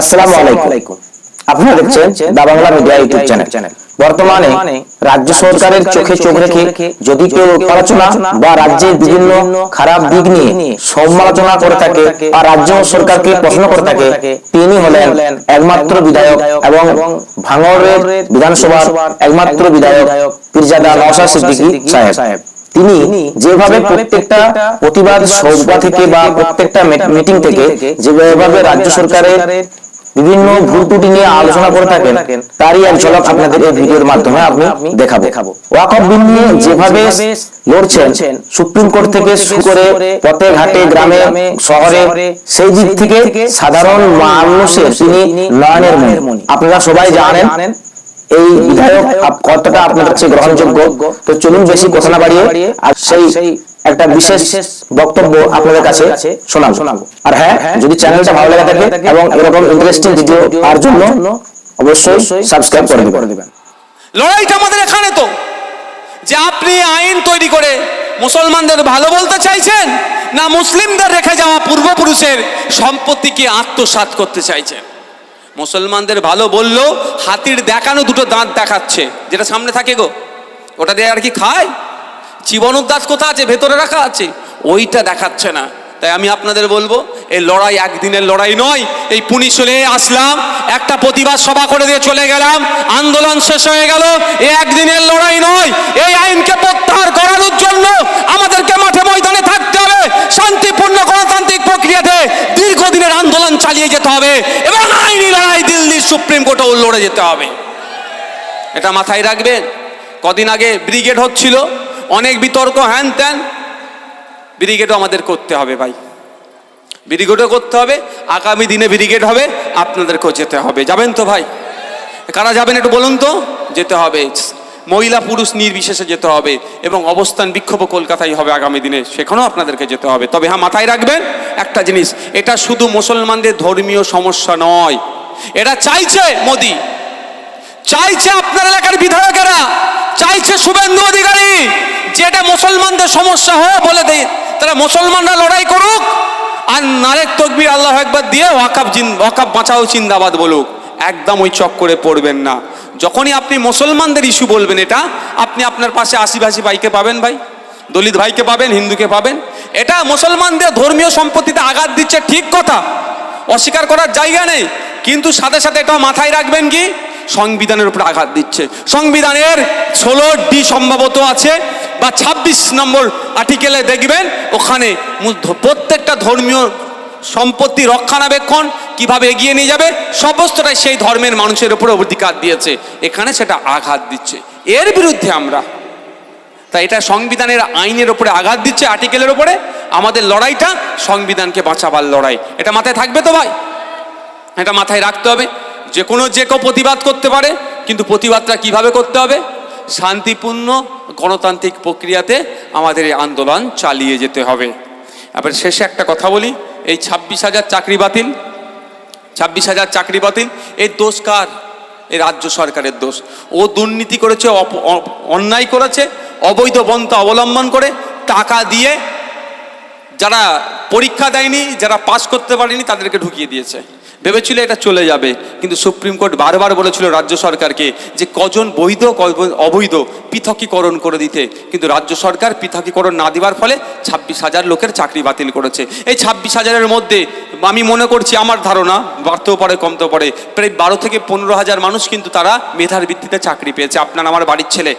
আসসালামু আলাইকুম। আপনারা দেখছেন the Bangla media YouTube channel. বর্তমানে রাজ্য সরকারের চোখে চোখ রেখে যদি কেউ আলোচনা বা রাজ্যের বিভিন্ন খারাপ দিক নিয়ে সমালোচনা করে থাকে বা রাজ্য সরকারকে প্রশ্ন করে থাকে তিনি হলেন একমাত্র বিধায়ক এবং ভাঙড়ের বিধানসভার একমাত্র বিধায়ক পীরজাদা নওশাদ সিদ্দিকী সাহেব। তিনি যেভাবে প্রত্যেকটা প্রতিবাদ সভা থেকে বা প্রত্যেকটা মিটিং থেকে যেভাবে রাজ্য সরকারের বিভিন্ন ভুল ত্রুটি নিয়ে আলোচনা করে থাকেন তারই এক ঝলক আপনাদের এই ভিডিওর মাধ্যমে আপনি দেখাবো। ওয়াকফ বিল নিয়ে যেভাবে লড়ছেন সুপ্রিম কোর্ট থেকে শুরু করে পথে ঘাটে গ্রামে শহরে সেই দিক থেকে সাধারণ মানুষের তিনি নয়নের মণি। আপনারা সবাই জানেন এই বিধায়ক কতটা আপনার কাছে গ্রহণযোগ্য? তো চলুন বেশি কথা না বাড়িয়ে, আর সেই একটা বিশেষ বক্তব্য আপনাদের কাছে শোনাবো। শোনাবো আর হ্যাঁ যদি চ্যানেলটা ভালো লাগে থাকে এবং এরকম ইন্টারেস্টিং ভিডিও আর জন্য অবশ্যই সাবস্ক্রাইব করে দিবেন। লড়াইটা আমাদের এখানে তো। যে আপনি আইন তৈরি করে মুসলমানদের ভালো বলতে চাইছেন, না মুসলিমদের রেখে যাওয়া পূর্বপুরুষের সম্পত্তিকে আত্মসাৎ করতে চাইছেন? মুসলমানদের ভালো বললেও হাতির দেখানো দুটো দাঁত দেখাচ্ছে। যেটা সামনে থাকে গো, ওটা দিয়ে আর কি খায়? জীবনের দাঁত কোথা আছে? ভেতরে রাখা আছে। ওইটা দেখাচ্ছে না। তাই আমি আপনাদের বলব, এই লড়াই একদিনের লড়াই নয়, এই পুলিশ চলে আসলাম, একটা প্রতিবাদ সভা করে দিয়ে চলে গেলাম, আন্দোলন শেষ হয়ে গেল এই একদিনের লড়াই নয়, এই আইনকে প্রত্যাহার করানোর জন্য আমাদেরকে মাঠে ময়দানে থাকতে হবে, শান্তিপূর্ণ গণতান্ত্রিক প্রক্রিয়াতে দীর্ঘদিনের আন্দোলন চালিয়ে যেতে হবে। এবং আইনি লড়াই দিল্লির সুপ্রিম কোর্টেও লড়ে যেতে হবে। এটা মাথায় রাখবেন। কদিন আগে ব্রিগেড হচ্ছিল। অনেক বিতর্ক, হ্যান ত্যান। ব্রিগেডও আমাদের করতে হবে ভাই। ব্রিগেডও করতে হবে। আগামী দিনে ব্রিগেড হবে। আপনাদেরকেও যেতে হবে। যাবেন তো ভাই? কারা যাবেন একটু বলুন তো? যেতে হবে। মহিলা পুরুষ নির্বিশেষে যেতে হবে এবং অবস্থান বিক্ষোভ কলকাতায় হবে আগামী দিনে, সেখানেও আপনাদেরকে যেতে হবে। তবে হ্যাঁ মাথায় রাখবেন একটা জিনিস, এটা শুধু মুসলমানদের ধর্মীয় সমস্যা নয়। এটা চাইছে মোদি, চাইছে আপনার এলাকার বিধায়কেরা, চাইছে শুভেন্দু অধিকারী যেটা মুসলমানদের সমস্যা হয় বলে দেয়, তারা মুসলমানরা লড়াই করুক, আর নারেক তকবির আল্লাহ একবার দিয়ে ওয়াকাব জিন, ওয়াকাব বাঁচাও চিন্দাবাদ বলুক। একদম ওই চক্করে পড়বেন না। যখনই আপনি মুসলমানদের ইস্যু বলবেন এটা, আপনি আপনার পাশে আশিভাসি ভাইকে পাবেন ভাই, দলিত ভাইকে পাবেন, হিন্দুকে পাবেন। এটা মুসলমানদের ধর্মীয় সম্পত্তিতে আঘাত দিচ্ছে ঠিক কথা, অস্বীকার করার জায়গা নেই। কিন্তু সাথে সাথে এটাও মাথায় রাখবেন কি? সংবিধানের উপর আঘাত দিচ্ছে। সংবিধানের ষোলো ডি সম্ভবত আছে, বা ২৬ নম্বর আর্টিকেলে দেখবেন, ওখানে প্রত্যেকটা ধর্মীয় সম্পত্তি রক্ষণাবেক্ষণ কীভাবে এগিয়ে নিয়ে যাবে, সমস্তটাই সেই ধর্মের মানুষের উপরে অধিকার দিয়েছে। এখানে সেটা আঘাত দিচ্ছে। এর বিরুদ্ধে আমরা, তাই এটা সংবিধানের আইনের উপরে আঘাত দিচ্ছে, আর্টিকেলের উপরে। আমাদের লড়াইটা সংবিধানকে বাঁচাবার লড়াই। এটা মাথায় থাকবে তো ভাই? এটা মাথায় রাখতে হবে। যে কোনো যে কেউ প্রতিবাদ করতে পারে, কিন্তু প্রতিবাদটা কীভাবে করতে হবে? শান্তিপূর্ণ গণতান্ত্রিক প্রক্রিয়াতে আমাদের এই আন্দোলন চালিয়ে যেতে হবে। এবার শেষে একটা কথা বলি। এই ছাব্বিশ হাজার চাকরি বাতিল। ছাব্বিশ হাজার চাকরি বাতিল। এই দোষ কার? এই রাজ্য সরকারের দোষ। ও দুর্নীতি করেছে অন্যায় করেছে, অবৈধ পন্থা অবলম্বন করে টাকা দিয়ে যারা পরীক্ষা দেয়নি, যারা পাশ করতে পারেনি, তাদেরকে ঢুকিয়ে দিয়েছে। ভেবেছিল এটা চলে যাবে, কিন্তু সুপ্রিম কোর্ট বারবার বলেছিল রাজ্য সরকারকে যে কজন বৈধ অবৈধ পৃথকীকরণ করে দিতে। কিন্তু রাজ্য সরকার পৃথকীকরণ না দেওয়ার ফলে ছাব্বিশ হাজার লোকের চাকরি বাতিল করেছে। এই ছাব্বিশ হাজারের মধ্যে আমি মনে করছি আমার ধারণা, বাড়তেও পারে, কমতেও পারে, প্রায় বারো থেকে পনেরো হাজার মানুষ কিন্তু তারা মেধার ভিত্তিতে চাকরি পেয়েছে। আপনার, আমার বাড়ির ছেলে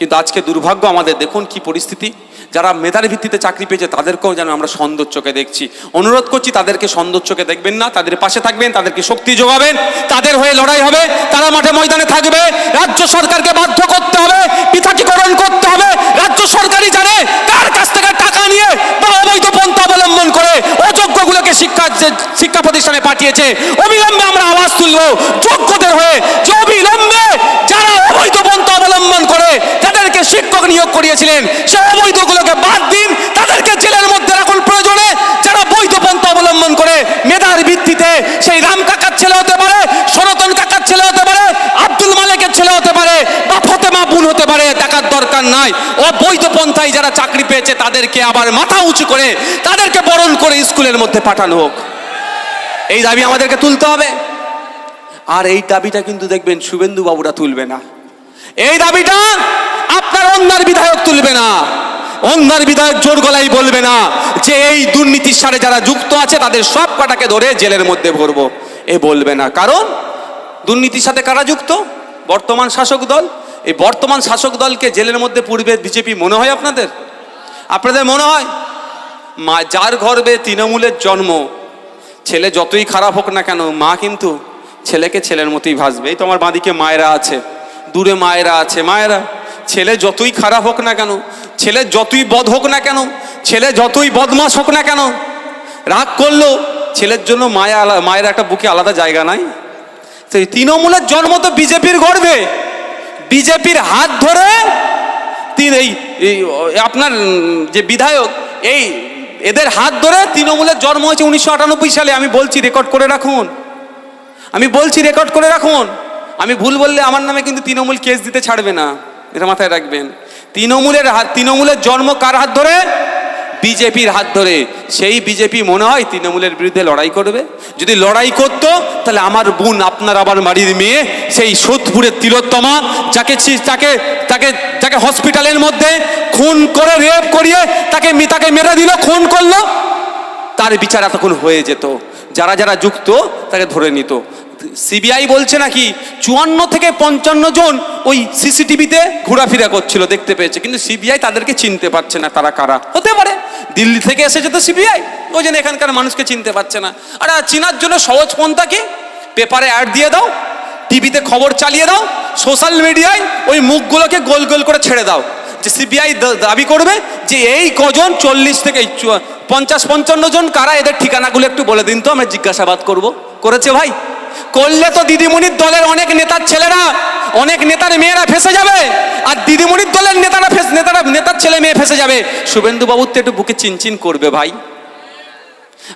কিন্তু আজকে দুর্ভাগ্য আমাদের, দেখুন কি পরিস্থিতি। যারা মেধার ভিত্তিতে চাকরি পেয়েছে, তাদেরকেও যেন আমরা সন্দর চোখে দেখছি। অনুরোধ করছি, তাদেরকে সন্দর চোখে দেখবেন না, তাদের পাশে থাকবেন, তাদেরকে শক্তি যোগাবেন, তাদের হয়ে লড়াই হবে, তারা মাঠে ময়দানে থাকবে, রাজ্য সরকারকে বাধ্য করতে হবে, পৃথকীকরণ করতে হবে, রাজ্য সরকারই জানে কার কাছ থেকে টাকা নিয়ে অবৈধ পন্থা অবলম্বন করে অযোগ্যগুলোকে শিক্ষা শিক্ষা প্রতিষ্ঠানে পাঠিয়েছে। অবিলম্বে আমরা আওয়াজ তুলবো যোগ্যদের হয়ে যে অবিলম্বে যারা অবৈধ পন্থা অবলম্বন করে যাদেরকে শিক্ষক নিয়োগ করিয়েছিলেন। সে অবৈধগুলোকে বাদ দিন, তাদেরকে জেলের মধ্যে রাখুন প্রয়োজনে। যারা বৈধ পন্থা অবলম্বন করে মেধার ভিত্তিতে সেই রাম কাকার ছেলে হতে পারে, সনাতন কাকার ছেলে হতে পারে, আব্দুল মালিকের ছেলে হতে পারে, বা ফতেমা বুন হতে পারে, দেখার দরকার নাই। অবৈধ পন্থায় যারা চাকরি পেয়েছে, তাদেরকে আবার মাথা উঁচু করে তাদেরকে বরণ করে স্কুলের মধ্যে পাঠানো হোক। এই দাবি আমাদেরকে তুলতে হবে। আর এই দাবিটা কিন্তু দেখবেন শুভেন্দু বাবুরা তুলবে না। এই দাবিটা অন্যার বিধায়ক তুলবে না। অন্যার বিধায়ক জোর গলাই বলবে না যে এই দুর্নীতির সাথে যারা যুক্ত আছে তাদের সব কটাকে ধরে জেলের মধ্যে ভরবো। এ বলবে না। কারণ দুর্নীতির সাথে কারা যুক্ত? বর্তমান শাসক দল। এই বর্তমান শাসক দলকে জেলের মধ্যে পূর্বে বিজেপি। মনে হয় আপনাদের? আপনাদের মনে হয়? মা, যার গর্বে তৃণমূলের জন্ম, ছেলে যতই খারাপ হোক না কেন, মা কিন্তু ছেলেকে ছেলের মতোই ভাসবে। এই তো আমার বাঁদিকে মায়েরা আছে। দূরে মায়েরা আছে। মায়েরা ছেলে যতই খারাপ হোক না কেন ছেলে যতই বদ হোক না কেন ছেলে যতই বদমাস হোক না কেন রাগ করল ছেলের জন্য মায়া মায়ের একটা বুকে আলাদা জায়গা নাই। এই তৃণমূলের জন্ম তো বিজেপির গর্বে বিজেপির হাত ধরে তিন এই, আপনার যে বিধায়ক এই এদের হাত ধরে তৃণমূলের জন্ম হয়েছে উনিশশো আটানব্বই সালে। আমি বলছি রেকর্ড করে রাখুন। আমি বলছি রেকর্ড করে রাখুন। আমি ভুল বললে আমার নামে কিন্তু তৃণমূল কেস দিতে ছাড়বে না। এটা মাথায় রাখবেন। তৃণমূলের হাত, তৃণমূলের জন্ম কার হাত ধরে? বিজেপির হাত ধরে। সেই বিজেপি মনে হয় তৃণমূলের বিরুদ্ধে লড়াই করবে? যদি লড়াই করত, তাহলে আমার বোন, আপনার আবার বাড়ির মেয়ে, সেই সোদপুরের তিলোত্তমা, যাকে তাকে তাকে তাকে হসপিটালের মধ্যে খুন করে, রেপ করিয়ে তাকে তাকে মেরে দিল, খুন করল, তার বিচার এতক্ষণ হয়ে যেত। যারা যারা যুক্ত, তাকে ধরে নিত। সিবিআই বলছে নাকি চুয়ান্ন থেকে পঞ্চান্ন জন ওই সিসিটিভিতে ঘোরাফেরা করছিল, দেখতে পেয়েছে। কিন্তু সিবিআই তাদেরকে চিনতে পারছে না তারা কারা। হতে পারে, দিল্লি থেকে এসেছে তো সিবিআই। ওই জন্য এখানকার মানুষকে চিনতে পারছে না। আর চিনার জন্য সহজ পন্থা কি? পেপারে অ্যাড দিয়ে দাও, টিভিতে খবর চালিয়ে দাও, সোশ্যাল মিডিয়ায় ওই মুখগুলোকে গোল গোল করে ছেড়ে দাও। যে সিবিআই দাবি করবে যে এই কজন চল্লিশ থেকে পঞ্চাশ, পঞ্চান্ন জন, কারা? এদের ঠিকানাগুলো একটু বলে দিন তো, আমরা জিজ্ঞাসাবাদ করব। করেছে ভাই? করলে তো দিদিমণির দলের অনেক নেতার ছেলেরা, অনেক নেতার মেয়েরা ফেসে যাবে। আর দিদিমণির দলের নেতারা ফেস- নেতারা, নেতার ছেলে মেয়ে ফেসে যাবে। শুভেন্দু বাবুর তো একটু বুকে চিনচিন করবে ভাই।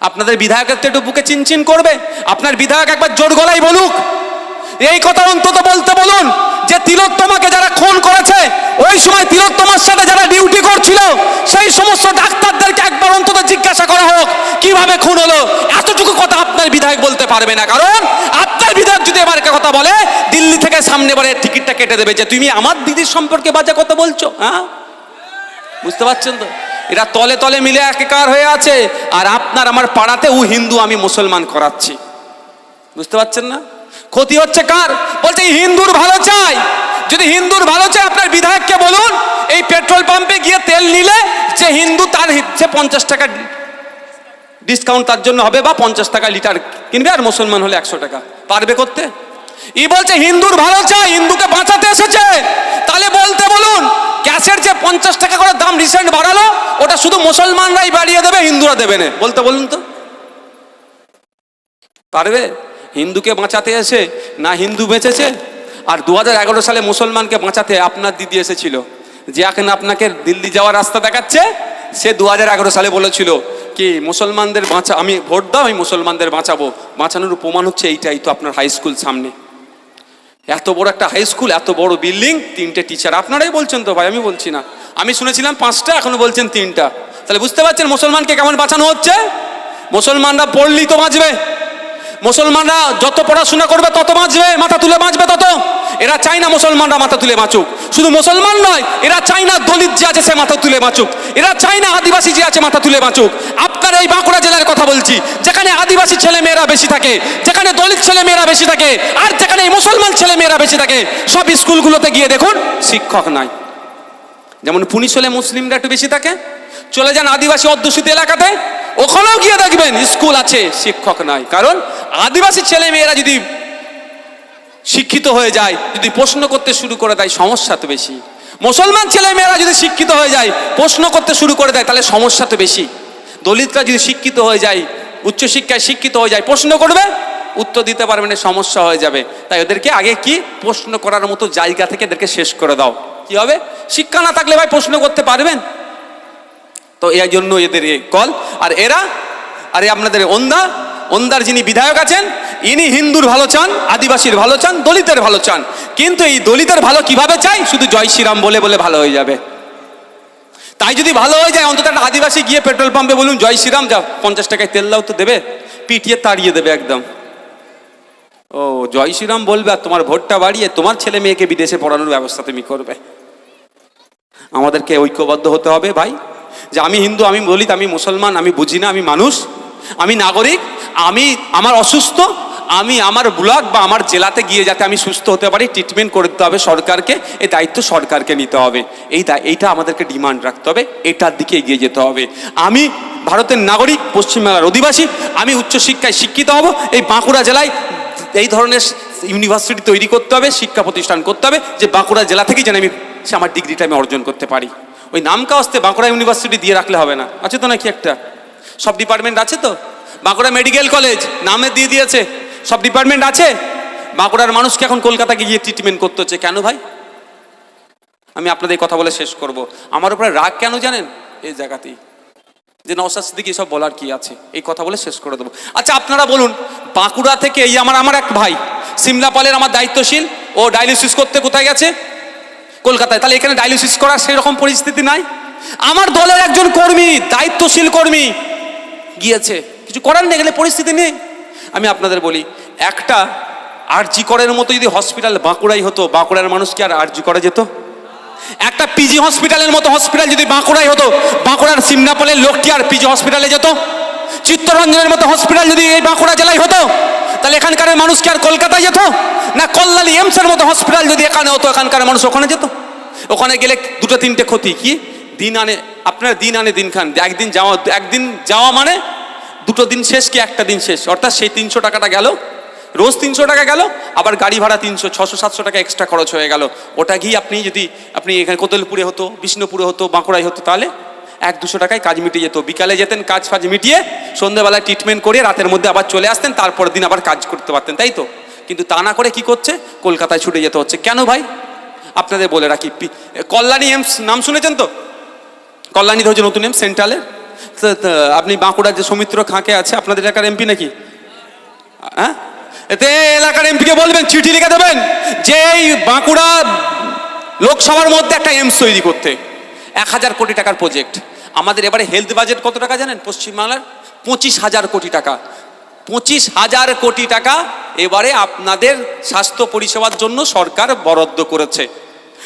আপনাদের বিধায়কের তো একটু বুকে চিনচিন করবে। আপনার বিধায়ক একবার জোর গলায় বলুক। এই কথা অন্তত বলতে বলুন যে তিলোত্তমাকে যারা খুন করেছে, ওই সময় তিলোত্তমার সাথে যারা ডিউটি করছিল সেই সমস্ত ডাক্তারদেরকে একবার অন্তত জিজ্ঞাসা করা হোক, কীভাবে খুন হলো, এতটুকু কথা আপনার বিধায়ক বলতে পারবে না। কারণ আপনার বিধায়ক যদি এবার কথা বলে, দিল্লি থেকে সামনে বারে টিকিটটা কেটে দেবে যে, তুমি আমার দিদির সম্পর্কে বাজে কথা বলছো হ্যাঁ? বুঝতে পারছেন তো? এরা তলে তলে মিলে একাকার হয়ে আছে, আর আপনার আমার পাড়াতে ও হিন্দু আমি মুসলমান করাচ্ছি। বুঝতে পারছেন না? ক্ষতি হচ্ছে কার? বলছে, হিন্দুর ভালো চাই। যদি হিন্দুর ভালো চাই আপনার বিধায়ককে বলুন এই পেট্রোল পাম্পে গিয়ে তেল নিলে যে হিন্দু তার সে পঞ্চাশ টাকা ডিসকাউন্ট তার জন্য হবে বা পঞ্চাশ টাকা লিটার কিনবে আর মুসলমান হলে একশো টাকা। পারবে করতে? ই বলছে, হিন্দুর ভালো চাই হিন্দুকে বাঁচাতে এসেছে। তাহলে বলতে বলুন, গ্যাসের যে পঞ্চাশ টাকা করে দাম রিসেন্ট বাড়ালো, ওটা শুধু মুসলমানরাই বাড়িয়ে দেবে, হিন্দুরা দেবে না। বলতে বলুন তো। পারবে? হিন্দুকে বাঁচাতে এসে না হিন্দু বেঁচেছে, আর দু হাজার এগারো সালে মুসলমানকে বাঁচাতে আপনার দিদি এসেছিল। যে এখন আপনাকে দিল্লি যাওয়ার রাস্তা দেখাচ্ছে, সে দু হাজার এগারো সালে বলেছিল কি, মুসলমানদের বাঁচা, আমি ভোট দাও, আমি মুসলমানদের বাঁচাবো। বাঁচানোর প্রমাণ হচ্ছে এইটাই তো আপনার হাই স্কুল সামনে। এত বড় একটা হাই স্কুল এত বড় বিল্ডিং তিনটে টিচার আপনারাই বলছেন তো ভাই, আমি বলছি না। আমি শুনেছিলাম পাঁচটা, এখনও বলছেন তিনটা। তাহলে বুঝতে পারছেন মুসলমানকে কেমন বাঁচানো হচ্ছে? মুসলমানরা পড়লেই তো বাঁচবে। মুসলমানরা যত পড়াশোনা করবে, তত বাঁচবে, মাথা তুলে বাঁচবে তত। এরা চায় না মুসলমানরা মাথা তুলে বাঁচুক। শুধু মুসলমান নয়, এরা চায় না দলিত যে আছে সে মাথা তুলে বাঁচুক। এরা চায় না আদিবাসী যে আছে মাথা তুলে বাঁচুক। আপনার এই বাঁকুড়া জেলার কথা বলছি, যেখানে আদিবাসী ছেলে মেয়েরা বেশি থাকে, যেখানে দলিত ছেলে মেয়েরা বেশি থাকে, আর যেখানে মুসলমান ছেলে মেয়েরা বেশি থাকে, সব স্কুলগুলোতে গিয়ে দেখুন, শিক্ষক নাই। যেমন পুলিশ হলে মুসলিমরা একটু বেশি থাকে, চলে যান আদিবাসী অধ্যুষিত এলাকাতে, ওখানেও গিয়ে দেখবেন স্কুল আছে, শিক্ষক নাই। কারণ আদিবাসী ছেলে মেয়েরা যদি শিক্ষিত হয়ে যায়, যদি প্রশ্ন করতে শুরু করে দেয়, সমস্যা তো বেশি। মুসলমান ছেলে মেয়েরা যদি শিক্ষিত হয়ে যায়, প্রশ্ন করতে শুরু করে দেয়, তাহলে সমস্যা তো বেশি। দলিতরা যদি শিক্ষিত হয়ে যায়, উচ্চশিক্ষায় শিক্ষিত হয়ে যায়, প্রশ্ন করবে, উত্তর দিতে পারবে না, সমস্যা হয়ে যাবে। তাই ওদেরকে আগে কি? প্রশ্ন করার মতো জায়গা থেকে এদেরকে শেষ করে দাও। কি হবে? শিক্ষা না থাকলে ভাই প্রশ্ন করতে পারবেন? তো এই জন্য এদের কল। আর এরা, আরে আপনাদের ওন্দা ওন্দার যিনি বিধায়ক আছেন, ইনি হিন্দুর ভালো চান, আদিবাসীর ভালো চান, দলিতের ভালো চান। কিন্তু এই দলিতের ভালো কীভাবে চাই? শুধু জয় শ্রীরাম বলে বলে ভালো হয়ে যাবে। তাই যদি ভালো হয়ে যায়, অন্তত একটা আদিবাসী গিয়ে পেট্রোল পাম্পে বলুন, জয় শ্রীরাম, যা পঞ্চাশ টাকায় তেল দাও তো দেবে। পিটিয়ে তাড়িয়ে দেবে একদম। ও, জয় শ্রীরাম বলবে, আর তোমার ভোটটা বাড়িয়ে তোমার ছেলে মেয়েকে বিদেশে পড়ানোর ব্যবস্থা তুমি করবে। আমাদেরকে ঐক্যবদ্ধ হতে হবে ভাই। যে আমি হিন্দু, আমি দলিত, আমি মুসলমান, আমি বুঝি না, আমি মানুষ আমি নাগরিক, আমি আমার অসুস্থ, আমি আমার ব্লক বা আমার জেলাতে গিয়ে যাতে আমি সুস্থ হতে পারি ট্রিটমেন্ট করে দিতে হবে সরকারকে এই দায়িত্ব সরকারকে নিতে হবে। এই এইটা আমাদেরকে ডিমান্ড রাখতে হবে, এটার দিকে এগিয়ে যেতে হবে। আমি ভারতের নাগরিক, পশ্চিমবাংলার অধিবাসী, আমি উচ্চশিক্ষায় শিক্ষিত হব, এই বাঁকুড়া জেলায় এই ধরনের ইউনিভার্সিটি তৈরি করতে হবে, শিক্ষা প্রতিষ্ঠান করতে হবে, যে বাঁকুড়া জেলা থেকেই যেন আমি সে আমার ডিগ্রিটা আমি অর্জন করতে পারি। ওই নাম কাস্তে বাঁকুড়া ইউনিভার্সিটি দিয়ে রাখলে হবে না। আছে তো নাকি একটা? সব ডিপার্টমেন্ট আছে তো? বাঁকুড়া মেডিকেল কলেজ নামে দিয়ে দিয়েছে। সব ডিপার্টমেন্ট আছে? বাঁকুড়ার মানুষকে এখন কলকাতাকে গিয়ে ট্রিটমেন্ট করতে হচ্ছে। কেন ভাই? আমি আপনাদের কথা বলে শেষ করব। আমার উপরে রাগ কেন জানেন? এই জায়গাতেই। যে নওশাদ সিদ্দিকি সব বলার কি আছে? এই কথা বলে শেষ করে দেবো। আচ্ছা আপনারা বলুন, বাঁকুড়া থেকে এই আমার আমার এক ভাই সিমলাপালের আমার দায়িত্বশীল, ও ডায়ালিসিস করতে কোথায় গেছে? কলকাতায়। তাহলে এখানে ডায়ালিসিস করার সেই রকম পরিস্থিতি নাই? আমার দলের একজন কর্মী, দায়িত্বশীল কর্মী গিয়েছে। কিছু করার নেই গেলে পরিস্থিতি নেই। আমি আপনাদের বলি, একটা আরজি করের মতো যদি হসপিটাল বাঁকুড়াই হতো, বাঁকুড়ার মানুষ কি আর আরজি করা যেত? একটা পিজি হসপিটালের মতো হসপিটাল যদি বাঁকুড়াই হতো, বাঁকুড়ার সিমনাপলের লোক কি আর পিজি হসপিটালে যেত? চিত্তরঞ্জনের মতো হসপিটাল যদি এই বাঁকুড়া জেলায় হতো, তাহলে এখানকার মানুষ কি আর কলকাতায় যেত? না কল্যাণী এমসের মতো হসপিটাল যদি এখানে হতো, এখানকার মানুষ ওখানে যেত? ওখানে গেলে দুটো তিনটে ক্ষতি, কি? দিন আনে, আপনার দিন আনে দিন খান। একদিন যাওয়া একদিন যাওয়া মানে দুটো দিন শেষ কি একটা দিন শেষ? অর্থাৎ সেই তিনশো টাকাটা গেল, রোজ তিনশো টাকা গেল, আবার গাড়ি ভাড়া তিনশো, ছশো, সাতশো টাকা এক্সট্রা খরচ হয়ে গেল। ওটা গিয়ে আপনি যদি, আপনি এখানে কোতলপুরে হতো, বিষ্ণুপুরে হতো, বাঁকুড়ায় হতো, তাহলে এক দুশো টাকায় কাজ মিটিয়ে যেত। বিকালে যেতেন, কাজ ফাজ মিটিয়ে সন্ধ্যেবেলায় ট্রিটমেন্ট করে রাতের মধ্যে আবার চলে আসতেন তারপর দিন আবার কাজ করতে পারতেন, তাই তো? কিন্তু তা না করে কি করছে? কলকাতায় ছুটে যেতে হচ্ছে। কেন ভাই? আপনাদের বলে রাখি কল্যাণী এমস নাম শুনেছেন তো? কল্যাণীতে হচ্ছে নতুন এমস সেন্ট্রালের? আপনি বাঁকুড়ার যে সৌমিত্র খাঁকে আছে, আপনাদের এলাকার এমপি নাকি? হ্যাঁ? এতে এলাকার এমপিকে বলবেন, চিঠি লিখে দেবেন, যে এই বাঁকুড়া লোকসভার মধ্যে একটা এমস তৈরি করতে। এক হাজার কোটি টাকার প্রজেক্ট আমাদের এবারে হেলথ বাজেট কত টাকা জানেন? পশ্চিমবাংলার পঁচিশ হাজার কোটি টাকা। পঁচিশ হাজার কোটি টাকা এবারে আপনাদের স্বাস্থ্য পরিষেবার জন্য সরকার বরাদ্দ করেছে।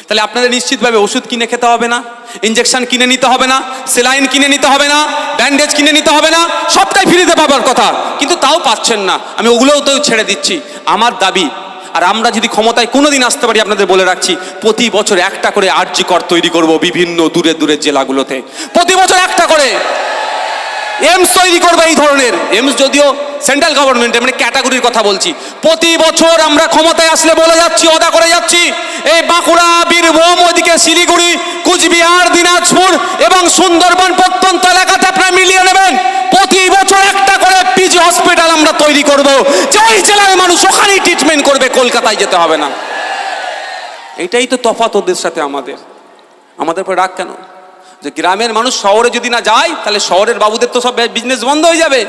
তাহলে আপনাদের নিশ্চিতভাবে ওষুধ কিনে খেতে হবে না ইঞ্জেকশন কিনে নিতে হবে না সেলাইন কিনে নিতে হবে না ব্যান্ডেজ কিনে নিতে হবে না, সবটাই ফ্রিতে পাবার কথা। কিন্তু তাও পাচ্ছেন না। আমি ওগুলোও তো ছেড়ে দিচ্ছি। আমার দাবি, আর আমরা যদি ক্ষমতায় কোনোদিন আসতে পারি আপনাদের বলে রাখছি, প্রতি বছর একটা করে আর্জি কর তৈরি করব বিভিন্ন দূরে দূরের জেলাগুলোতে। প্রতি বছর একটা করে। এমস তৈরি করবে এই ধরনের। এমস যদিও সেন্ট্রাল গভর্নমেন্টের মানে ক্যাটাগরির কথা বলছি। প্রতি বছর আমরা ক্ষমতায় আসলে বলে যাচ্ছি, অদা করে যাচ্ছি। এই বাঁকুড়া শিলিগুড়ি, কুচবিহার, দিনাজপুর এবং সুন্দরবন প্রত্যন্ত এলাকাতে আপনারা মিলিয়ে নেবেন। প্রতি বছর একটা করে পিজি হসপিটাল আমরা তৈরি করব। যে ওই জেলার মানুষ, ওখানেই ট্রিটমেন্ট করবে, কলকাতায় যেতে হবে না। এটাই তো তফাৎ ওদের সাথে আমাদের। আমাদের উপর রাগ কেন? যে গ্রামের মানুষ শহরে যদি না যায়, তাহলে শহরের বাবুদের তো সব বিজনেস বন্ধ হয়ে যাবে।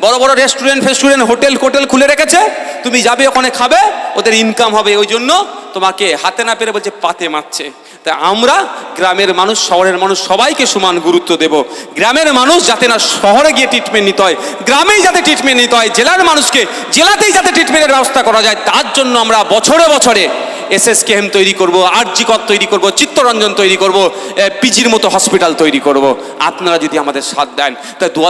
বড় বড় রেস্টুরেন্ট ফেস্টুরেন্ট হোটেল কোটেল খুলে রেখেছে। তুমি যাবে, ওখানে খাবে। ওদের ইনকাম হবে, ওই জন্য তোমাকে হাতে না পেরে বলছে পাতে মারছে। তা আমরা গ্রামের মানুষ, শহরের মানুষ সবাইকে সমান গুরুত্ব দেব। গ্রামের মানুষ যাতে না শহরে গিয়ে ট্রিটমেন্ট নিতে হয়, গ্রামেই যাতে ট্রিটমেন্ট নিতে হয়, জেলার মানুষকে জেলাতেই যাতে ট্রিটমেন্টের ব্যবস্থা করা যায়, তার জন্য আমরা বছরে বছরে এসএসকেএম তৈরি করব আরজিকর তৈরি করব, চিত্তরঞ্জন তৈরি করব পিজির মতো হসপিটাল তৈরি করব। আপনারা যদি আমাদের সাথ দেন তাই দু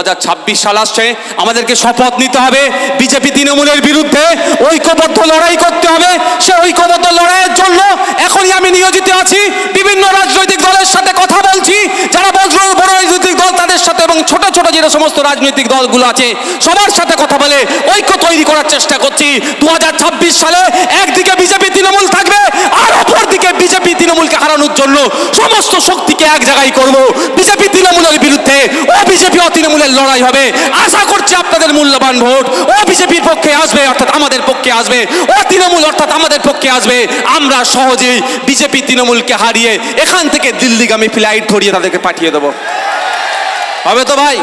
সাল আসছে, আমাদেরকে শপথ নিতে হবে, বিজেপি তৃণমূলের বিরুদ্ধে ঐক্যবদ্ধ লড়াই করতে হবে, সে ঐক্যবদ্ধ লড়াইয়ের জন্য এখনই আমি নিয়োজিত আছি, বিভিন্ন রাজনৈতিক দলের সাথে কথা বলছি যারা বজ্র বড় রাজনৈতিক দল তাদের সাথে এবং ছোট ছোট যে সমস্ত রাজনৈতিক দলগুলো আছে, সবার সাথে কথা বলে ঐক্য তৈরি করার চেষ্টা করছি। দুহাজার ছাব্বিশ সালে একদিকে বিজেপি তৃণমূল থাকবে, আর অপরদিকে বিজেপি তৃণমূলকে হারানোর জন্য সমস্ত শক্তিকে এক জায়গায় করব। বিজেপি তৃণমূলের বিরুদ্ধে ও বিজেপি ও তৃণমূলের লড়াই হবে। আশা করছি আপনাদের মূল্যবান ভোট ও বিজেপির পক্ষে আসবে, অর্থাৎ আমাদের পক্ষে আসবে। ও তৃণমূল অর্থাৎ আমাদের পক্ষে আসবে। আমরা সহজেই বিজেপি তৃণমূলকে হারিয়ে এখান থেকে দিল্লিগামী ফ্লাইট ধরিয়ে তাদেরকে পাঠিয়ে দেবো। হবে তো ভাই?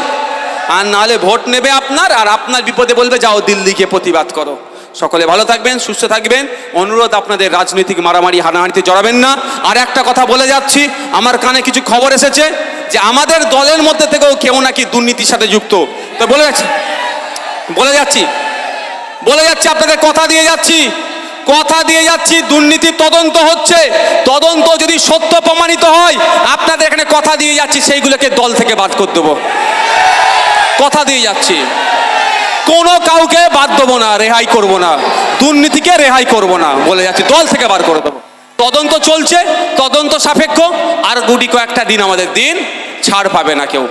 আর নাহলে ভোট নেবে আপনার, আর আপনার বিপদে বলবে, যাও দিল্লিকে প্রতিবাদ করো। সকলে ভালো থাকবেন, সুস্থ থাকবেন। অনুরোধ আপনাদের, রাজনৈতিক মারামারি, হানাহানিতে জড়াবেন না। আর একটা কথা বলে যাচ্ছি, আমার কানে কিছু খবর এসেছে যে আমাদের দলের মধ্যে থেকেও কেউ নাকি দুর্নীতির সাথে যুক্ত। তো বলে যাচ্ছি বলে যাচ্ছি বলে যাচ্ছি, আপনাদের কথা দিয়ে যাচ্ছি। কথা দিয়ে যাচ্ছি, দুর্নীতির তদন্ত হচ্ছে। তদন্ত যদি সত্য প্রমাণিত হয়, আপনাদের এখানে কথা দিয়ে যাচ্ছি, সেইগুলোকে দল থেকে বাদ করে দেবো। কথা দিয়ে যাচ্ছি। কোনো কাউকে বাদ দেবো না, রেহাই করব না। দুর্নীতিকে রেহাই করব না, বলে যাচ্ছি, দল থেকে বার করে দেবো। তদন্ত চলছে, তদন্ত সাপেক্ষ, আর গুটি কয়েকটা দিন আমাদের দিন ছাড় পাবে না কেউ।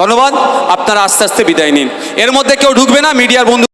ধন্যবাদ, আপনারা আস্তে আস্তে বিদায় নিন। এর মধ্যে কেউ ঢুকবে না, মিডিয়ার বন্ধু